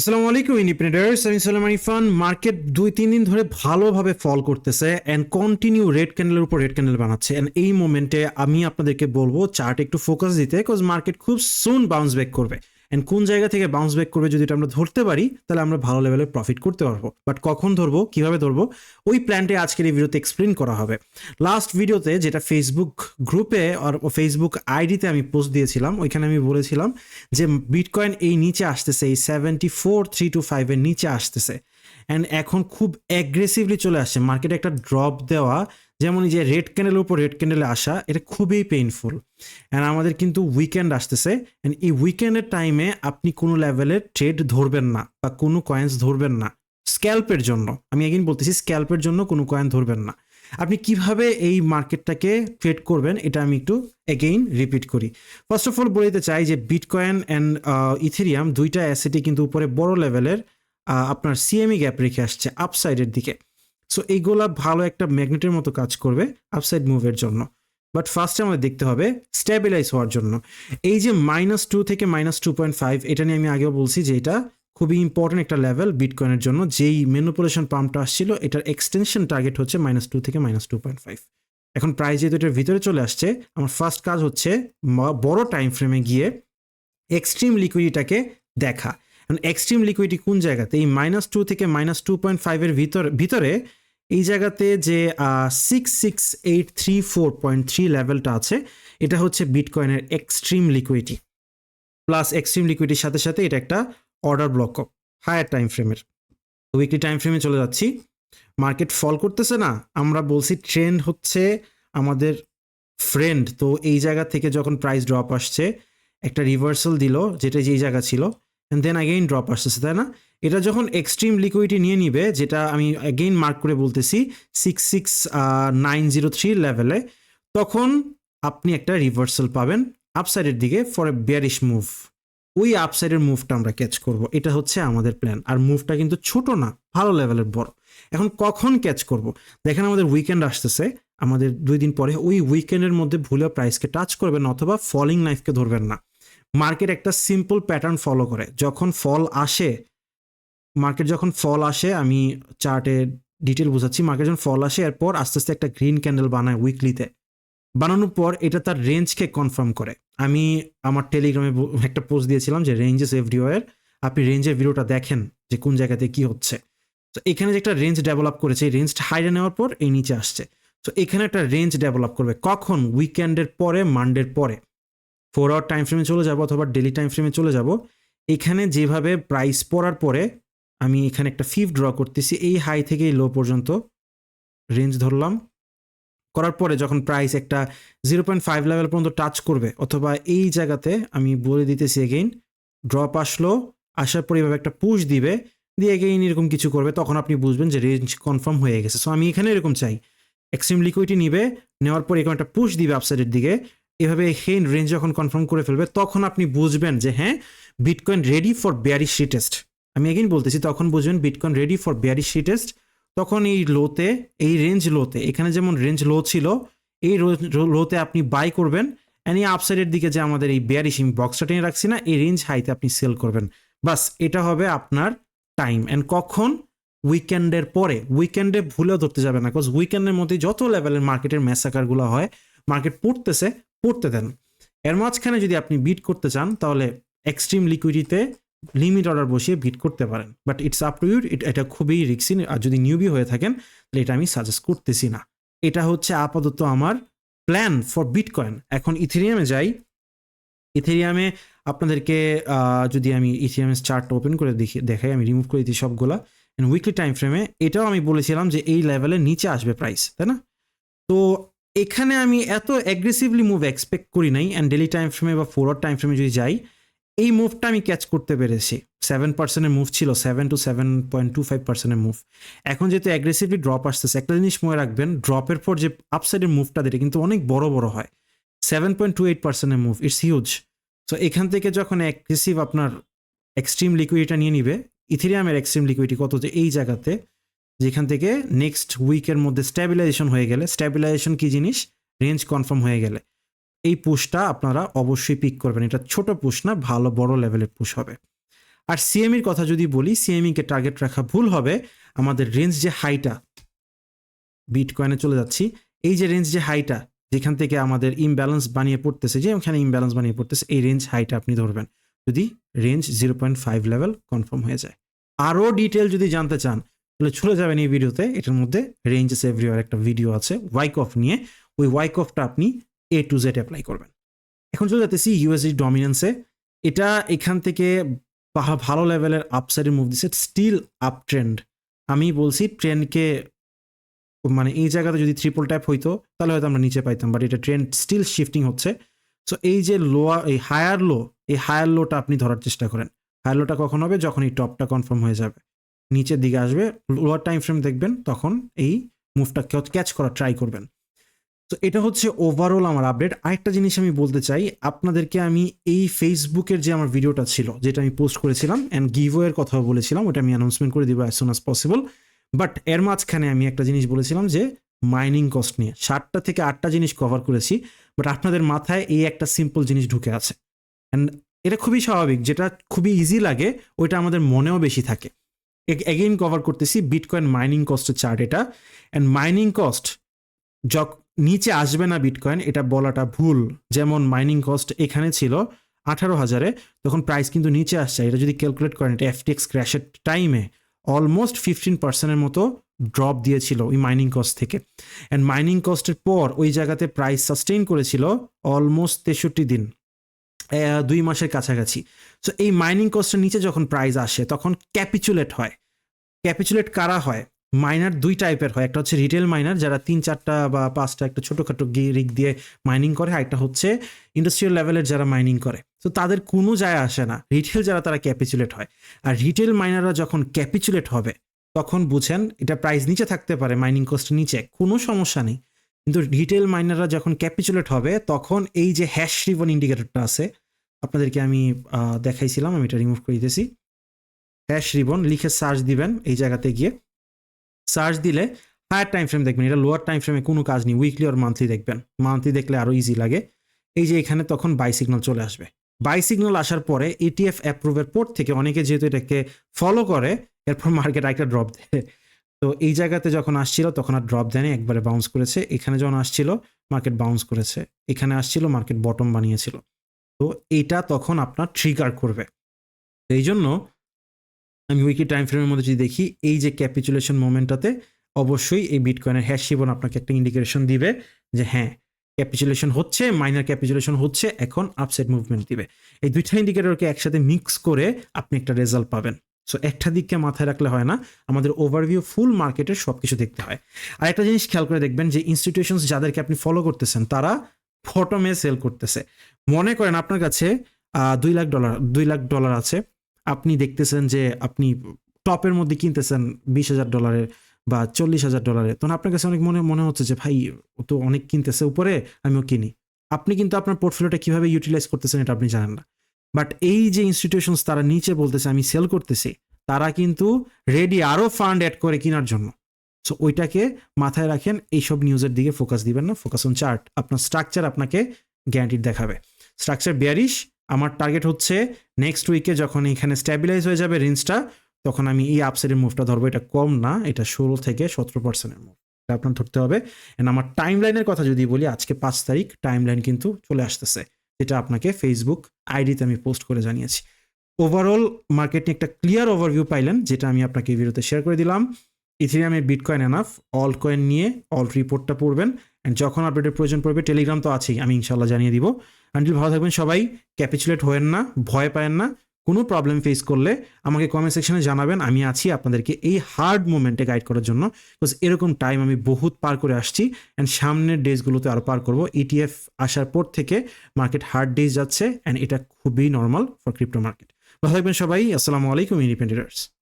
আসসালামু আলাইকুম ইন্ডিপেন্ডার্স আমি সালাম ইরফান। মার্কেট দুই, তিন দিন ধরে ভালোভাবে ফল করতেছে অ্যান্ড কন্টিনিউ রেড ক্যান্ডেলের উপর রেড ক্যান্ডেল বানাচ্ছে। অ্যান্ড এই মোমেন্টে আমি আপনাদেরকে বলব চার্ট একটু ফোকাস দিতে বিকজ মার্কেট খুব সুন বাউন্স ব্যাক করবে। অ্যান্ড কোন জায়গা থেকে বাউন্স ব্যাক করবে যদি এটা আমরা ধরতে পারি, তাহলে আমরা ভালো লেভেলে প্রফিট করতে পারব। বাট কখন ধরবো, কীভাবে ধরবো, ওই প্ল্যানটি আজকের এই ভিডিওতে এক্সপ্লেন করা হবে। লাস্ট ভিডিওতে যেটা ফেসবুক গ্রুপে আর ফেসবুক আইডিতে আমি পোস্ট দিয়েছিলাম, ওইখানে আমি বলেছিলাম যে বিটকয়েন এই নিচে আসতেছে, এই সেভেন্টি ফোর থ্রি টু ফাইভের নিচে আসতেছে। অ্যান্ড এখন খুব অ্যাগ্রেসিভলি চলে আসছে। মার্কেটে একটা ড্রপ দেওয়া, যেমন যে রেড ক্যান্ডেলের উপর রেড ক্যান্ডেলে আসা, এটা খুবই পেইনফুল অ্যান্ড আমাদের কিন্তু উইকেন্ড আসতেছে। অ্যান্ড এই উইকেন্ডের টাইমে আপনি কোনো লেভেলের ট্রেড ধরবেন না বা কোনো কয়েন্স ধরবেন না। স্ক্যাল্পের জন্য। আমি এগিন বলতেছি স্ক্যাল্পের জন্য কোনো কয়েন ধরবেন না। আপনি কীভাবে এই মার্কেটটাকে ট্রেড করবেন, এটা আমি একটু এগেইন রিপিট করি। ফার্স্ট অফ অল বলে দিতে চাই যে বিটকয়েন অ্যান্ড ইথেরিয়াম দুইটা অ্যাসেটই কিন্তু উপরে বড় লেভেলের আপনার সিএমই গ্যাপ রেখে আসছে আপসাইডের দিকে। সো এইগুলা ভালো একটা ম্যাগনেটের মতো কাজ করবে আপসাইড মুভের জন্য। বাট ফার্স্টে আমাদের দেখতে হবে স্ট্যাবিলাইজ হওয়ার জন্য। এই যে মাইনাস টু থেকে মাইনাস টু পয়েন্ট ফাইভ এটা নিয়ে আমি আগেও বলছি যে এটা খুবই ইম্পর্টেন্ট একটা লেভেল বিটকয়েনের জন্য। যেই মেনোপুলেশন পাম্পটা আসছিল, এটার এক্সটেনশন টার্গেট হচ্ছে মাইনাস টু থেকে মাইনাস টু পয়েন্ট ফাইভ এখন প্রাইস যেহেতু এটার ভিতরে চলে আসছে, আমার ফার্স্ট কাজ হচ্ছে বড় টাইম ফ্রেমে গিয়ে এক্সট্রিম লিকুইডিটাকে দেখা। এক্সট্রিম লিকুইডিটি কোন জায়গাতে? এই মাইনাস টু থেকে মাইনাস টু পয়েন্ট ফাইভের ভিতর ভিতরে এই জায়গাতে যে six six eight three four point three লেভেলটা আছে, এটা হচ্ছে বিটকয়েনের এক্সট্রিম লিকুইডিটি প্লাস এক্সট্রিম লিকুইডিটির সাথে সাথে এটা একটা অর্ডার ব্লক হায়ার টাইম ফ্রেমের উইকলি টাইম ফ্রেমে চলে যাচ্ছি। মার্কেট ফল করতেছে না, আমরা বলছি ট্রেন্ড হচ্ছে আমাদের ফ্রেন্ড তো এই জায়গা থেকে যখন প্রাইস ড্রপ আসছে, একটা রিভার্সাল দিল, যেটা যেই জায়গা ছিল দেন আগেইন ড্রপ আসতেছে, তাই না? এটা যখন এক্সট্রিম লিকুইডিটি নিয়ে নিবে, যেটা আমি অ্যাগেইন মার্ক করে বলতেছি six six nine zero three লেভেলে তখন আপনি একটা রিভার্সাল পাবেন আপসাইডের দিকে ফর এ বিয়ারিশ মুভ ওই আপসাইডের মুভটা আমরা ক্যাচ করব। এটা হচ্ছে আমাদের প্ল্যান আর মুভটা কিন্তু ছোট না, ভালো লেভেলের বড়। এখন কখন ক্যাচ করব? দেখেন আমাদের উইকেন্ড আসতেছে, আমাদের দুই দিন পরে ওই উইকেন্ডের মধ্যে ভুলে প্রাইসকে টাচ করবেন অথবা ফলিং নাইফকে ধরবেন না। মার্কেট একটা সিম্পল প্যাটার্ন ফলো করে। যখন ফল আসে, মার্কেট যখন ফল আসে, আমি চার্টে ডিটেল বোঝাচ্ছি, মার্কেট যখন ফল আসে, এরপর আস্তে আস্তে একটা গ্রিন ক্যান্ডেল বানায় উইকলিতে বানানোর পর এটা তার রেঞ্জকে কনফার্ম করে। আমি আমার টেলিগ্রামে একটা পোস্ট দিয়েছিলাম যে রেঞ্জেস এভরিওয়ার আপনি রেঞ্জের ভিডিওটা দেখেন যে কোন জায়গাতে কি হচ্ছে। তো এখানে যে একটা রেঞ্জ ডেভেলপ করেছে, এই রেঞ্জটা হাইডে নেওয়ার পর এই নিচে আসছে। তো এখানে একটা রেঞ্জ ডেভেলপ করবে। কখন? উইকেন্ডের পরে মানডের পরে। ফোর আওয়ার টাইম ফ্রেমে চলে যাব অথবা ডেলি টাইম ফ্রেমে চলে যাব। এখানে যেভাবে প্রাইস পড়ার পরে আমি এখানে একটা ফিফ ড্র করতেছি, এই হাই থেকে লো পর্যন্ত রেঞ্জ ধরলাম। করার পরে যখন প্রাইস একটা জিরো পয়েন্ট ফাইভ লেভেল পর্যন্ত টাচ করবে, অথবা এই জায়গাতে আমি বলে দিতেছি এগেইন ড্রপ আসলো, আসার পর এইভাবে একটা পুশ দিবে, দিয়ে এগেইন এরকম কিছু করবে, তখন আপনি বুঝবেন যে রেঞ্জ কনফার্ম হয়ে গেছে। সো আমি এখানে এরকম চাই এক্সট্রিম লিকুইডটি নিবে, নেওয়ার পর এরকম একটা পুশ দিবে আপসাইডের দিকে এভাবে হেন রেঞ্জ যখন কনফার্ম করে ফেলবে, তখন আপনি বুঝবেন যে হ্যাঁ bitcoin ready for bearish retest আমি এগেইন বলতেছি, তখন বুঝবেন bitcoin ready for bearish retest তখন এই লোতে এই রেঞ্জ লোতে এখানে যেমন রেঞ্জ লো ছিল, এই লোতে আপনি বাই করবেন অ্যান্ড এই আপসাইডের দিকে যে আমাদের এই বেয়ারিশ আমি বক্সটা টেনে রাখছি না, এই রেঞ্জ হাইতে আপনি সেল করবেন। বাস, এটা হবে আপনার টাইম অ্যান্ড কখন? উইকেন্ডের পরে। উইকেন্ডে ভুলেও ধরতে যাবে না বিকজ উইকেন্ডের মধ্যে যত লেভেলের মার্কেটের ম্যাসাকারগুলো হয় মার্কেট পড়তেছে পড়তে দেন। এর মাঝখানে যদি আপনি বিট করতে চান, তাহলে এক্সট্রিম লিকুইডিতে লিমিট অর্ডার বসিয়ে বিট করতে পারেন। But it's up to you এটা খুবই রিক্সি আর যদি নিউবি হয়ে থাকেন, তাহলে এটা আমি সাজেস্ট করতেছি না। এটা হচ্ছে আপাতত আমার প্ল্যান ফর বিটকয়েন এখন ইথেরিয়ামে যাই। ইথেরিয়ামে আপনাদেরকে যদি আমি ইথেরিয়ামের চার্টটা ওপেন করে দেখি, দেখাই, আমি রিমুভ করে দিই সবগুলা। উইকলি টাইম ফ্রেমে এটাও আমি বলেছিলাম যে এই লেভেলের নিচে আসবে প্রাইস তাই না? তো এখানে আমি এত অ্যাগ্রেসিভলি মুভ এক্সপেক্ট করি নাই অ্যান্ড ডেলি টাইম ফ্রেমে বা ফোর টাইম ফ্রেমে যদি যাই, এই মুভটা আমি ক্যাচ করতে পেরেছি। সেভেন পার্সেন্টের মুভ ছিল seven to seven point two five পার্সেন্টের মুভ এখন যেহেতু অ্যাগ্রেসিভলি ড্রপ আসতেছে, একটা জিনিস মনে রাখবেন ড্রপের পর যে আপসাইডের মুভটা দিতে কিন্তু অনেক বড় বড় হয়। সেভেন পয়েন্ট টু এইট পার্সেন্টের মুভ ইটস হিউজ সো এখান থেকে যখন অ্যাগ্রেসিভ আপনার এক্সট্রিম লিকুইডিটা নিয়ে নিবে ইথিরিয়ামের এক্সট্রিম লিকুইডিটি কত যে এই জায়গাতে যেখান থেকে নেক্সট উইকের মধ্যে স্ট্যাবিলাইজেশন হয়ে গেলে স্ট্যাবিলাইজেশন কি জিনিস? রেঞ্জ কনফার্ম হয়ে গেলে। এই পুশটা আপনারা অবশ্যই পিক করবেন। এটা ছোট পুশ না, ভালো বড় লেভেলের পুশ হবে। আর সিএমইর কথা যদি বলি সিএমইকে টার্গেট রাখা ভুল হবে, আমাদের রেঞ্জ যে হাইটা বিট কয়েনে চলে যাচ্ছি, এই যে রেঞ্জ যে হাইটা যেখান থেকে আমাদের ইমব্যালেন্স বানিয়ে পড়তেছে যে, ওখানে ইমব্যালেন্স বানিয়ে পড়তেছে, এই রেঞ্জ হাইটা আপনি ধরবেন। যদি range zero point five level confirm হয়ে যায়। আরও ডিটেল যদি জানতে চান তাহলে চলে যাবেন এই ভিডিওতে এটার মধ্যে রেঞ্জেস এভরিওয়ার একটা ভিডিও আছে ওয়াইক অফ নিয়ে। ওই ওয়াইক অফটা আপনি এ টু জেড অ্যাপ্লাই করবেন। এখন চলে যেতেছি ইউএসডি ডমিনেন্সে এটা এখান থেকে ভালো লেভেলের আপসাইডের মুভ দিচ্ছে স্টিল আপ ট্রেন্ড আমি বলছি ট্রেন্ডকে মানে এই জায়গাতে যদি ট্রিপল ট্যাপ হইতো, তাহলে হয়তো আমরা নিচে পাইতাম। বাট এটা ট্রেন্ড স্টিল শিফটিং হচ্ছে। সো এই যে লোয়ার এই হায়ার লো এই হায়ার লোটা আপনি ধরার চেষ্টা করেন। হায়ার লোটা কখন হবে? যখন এই টপটা কনফার্ম হয়ে যাবে। নিচের দিকে আসবে লোয়ার টাইম ফ্রেম দেখবেন, তখন এই মুভটা ক্যাচ করা ট্রাই করবেন। তো এটা হচ্ছে ওভারঅল আমার আপডেট আরেকটা জিনিস আমি বলতে চাই, আপনাদেরকে আমি এই ফেসবুকের যে আমার ভিডিওটা ছিল, যেটা আমি পোস্ট করেছিলাম অ্যান্ড গিভওয়ের কথাও বলেছিলাম, ওটা আমি অ্যানাউন্সমেন্ট করে দিব as soon as possible but এর মাঝখানে আমি একটা জিনিস বলেছিলাম যে মাইনিং কস্ট নিয়ে। সাতটা থেকে আটটা জিনিস কভার করেছি বাট আপনাদের মাথায় এই একটা সিম্পল জিনিস ঢুকে আছে। অ্যান্ড এটা খুবই স্বাভাবিক, যেটা খুবই ইজি লাগে, ওইটা আমাদের মনেও বেশি থাকে। এগেইন কভার করতেছি বিটকয়েন মাইনিং কস্টের চার্ট এটা। অ্যান্ড মাইনিং কস্ট যক নিচে আসবে না বিটকয়েন এটা বলাটা ভুল। যেমন মাইনিং কস্ট এখানে ছিল আঠারো হাজারে, তখন প্রাইস কিন্তু নিচে আসছে। এটা যদি ক্যালকুলেট করেন, এটা এফটিএক্স ক্র্যাশের টাইমে অলমোস্ট ফিফটিন পার্সেন্টের মতো ড্রপ দিয়েছিল ওই মাইনিং কস্ট থেকে। অ্যান্ড মাইনিং কস্টের পর ওই জায়গাতে প্রাইস সাস্টেইন করেছিল অলমোস্ট তেষট্টি দিন। দুই মাসের কাছাকাছি। সো এই মাইনিং কস্টের নিচে যখন প্রাইস আসে, তখন ক্যাপিচুলেট হয়। ক্যাপিচুলেট কারা হয়? মাইনার দুই টাইপের হয়। একটা হচ্ছে রিটেল মাইনার যারা তিন, চারটা বা পাঁচটা একটা ছোটোখাটো রিক দিয়ে মাইনিং করে। একটা হচ্ছে ইন্ডাস্ট্রিয়াল লেভেলের যারা মাইনিং করে। তো তাদের কোনো যায় আসে না। রিটেল যারা, তারা ক্যাপিচুলেট হয়। আর রিটেল মাইনাররা যখন ক্যাপিচুলেট হবে, তখন বুঝেন এটা প্রাইস নিচে থাকতে পারে মাইনিং কস্ট নিচে। কোনো সমস্যা নেই। কিন্তু রিটেল মাইনাররা যখন ক্যাপিচুলেট হবে, তখন এই যে হ্যাশ রিবন ইন্ডিকেটরটা আছে, আপনাদেরকে আমি দেখাইছিলাম, আমি এটা রিমুভ করে দিতেছি। হ্যাশ রিবন লিখে সার্চ দিবেন এই জায়গাতে গিয়ে। সার্চ দিলে হায়ার টাইম ফ্রেম দেখবেন, এটা লোয়ার টাইম ফ্রেমে কোনো কাজ নেই উইকলি আর মান্থলি দেখবেন। মান্থলি দেখলে আরও ইজি লাগে। এই যে এখানে তখন বাই সিগন্যাল চলে আসবে। বাই সিগন্যাল আসার পরে E এটিএফ অ্যাপ্রুভের পর থেকে অনেকে যেহেতু এটাকে ফলো করে, এরপর মার্কেট একটা ড্রপ দেয়। তো এই জায়গাতে যখন আসছিল, তখন আর ড্রপ দেয়নি, একবারে বাউন্স করেছে। এখানে যখন আসছিল মার্কেট বাউন্স করেছে। এখানে আসছিল মার্কেট বটম বানিয়েছিল। তো এটা তখন আপনার ট্রিগার করবে। এই জন্য আমি উইকি টাইম ফ্রেমের মধ্যে যদি দেখি, এই যে ক্যাপিচুলেশন মোমেন্টটাতে অবশ্যই এই বিটকয়েনের হ্যাশ শিবন আপনাকে একটা ইন্ডিকেশন দিবে যে হ্যাঁ ক্যাপিচুলেশন হচ্ছে মাইনার ক্যাপিচুলেশন হচ্ছে, এখন আপসাইড মুভমেন্ট দিবে। এই দুইটা ইন্ডিকেটরকে একসাথে মিক্স করে আপনি একটা রেজাল্ট পাবেন। সো একটা দিককে মাথায় রাখলে হয় না, আমাদের ওভারভিউ ফুল মার্কেটের সব কিছু দেখতে হয়। আর একটা জিনিস খেয়াল করে দেখবেন যে ইনস্টিটিউশনস যাদেরকে আপনি ফলো করতেছেন, তারা ফটোমে সেল করতেছে। মনে করেন আপনার কাছে দুই লাখ ডলার দুই লাখ ডলার আছে। আপনি দেখতেছেন যে, আপনি টপের মধ্যে কিনতেছেন বিশ হাজার ডলারের বা চল্লিশ হাজার ডলারের তখন আপনার কাছে অনেক মনে মনে হচ্ছে যে, ভাই, ও তো অনেক কিনতেছে উপরে, আমিও কিনি। আপনি কিন্তু আপনার পোর্টফোলিওটা কীভাবে ইউটিলাইজ করতেছেন, এটা আপনি জানেন না। বাট এই যে ইনস্টিটিউশনস তারা নিচে বলতেছে, আমি সেল করতেছি, তারা কিন্তু রেডি আরও ফান্ড অ্যাড করে কেনার জন্য। সো ওইটাকে মাথায় রাখেন, এইসব নিউজের দিকে ফোকাস দিবেন না ফোকাস অন চার্ট আপনার স্ট্রাকচার আপনাকে গ্যারান্টিড দেখাবে। স্ট্রাকচার বেয়ারিশ আমার টার্গেট হচ্ছে নেক্সট উইকে যখন এখানে স্ট্যাবিলাইজ হয়ে যাবে রেঞ্জটা তখন আমি এই আপসাইডের মুভটা ধরবো। এটা কম না, এটা ষোলো থেকে সতেরো পার্সেন্টের মুভ আপনার ধরতে হবে। এন্ড আমার টাইম লাইনের কথা যদি বলি, আজকে পাঁচ তারিখ টাইম লাইন কিন্তু চলে আসতেছে। যেটা আপনাকে ফেসবুক আইডিতে আমি পোস্ট করে জানিয়েছি। ওভারঅল মার্কেট নিয়ে একটা ক্লিয়ার ওভারভিউ পাইলেন, যেটা আমি আপনাকে ভিডিওতে শেয়ার করে দিলাম। ইথিরিয়ামের বিটকয়েন এনাফ অল কয়েন নিয়ে অল রিপোর্টটা পড়বেন। অ্যান্ড যখন আপডেটের প্রয়োজন পড়বে টেলিগ্রাম তো আছেই, আমি ইনশাল্লাহ জানিয়ে দিব। আন্টিল ভালো থাকবেন সবাই ক্যাপিচুলেট হয়েন না, ভয় পায়েন না। কোনো প্রবলেম ফেস করলে আমাকে কমেন্ট সেকশনে জানাবেন। আমি আছি আপনাদেরকে এই হার্ড মোমেন্টে গাইড করার জন্য। বিকজ এরকম টাইম আমি বহুত পার করে আসছি অ্যান্ড সামনের ডেজগুলোতে আরও পার করব। ইটিএফ আসার পর থেকে মার্কেট হার্ড ডেজ যাচ্ছে অ্যান্ড এটা খুবই নর্মাল ফর ক্রিপ্টো মার্কেট ভালো থাকবেন সবাই। আসসালামু আলাইকুম ইন্ডিপেন্ডেন্টার্স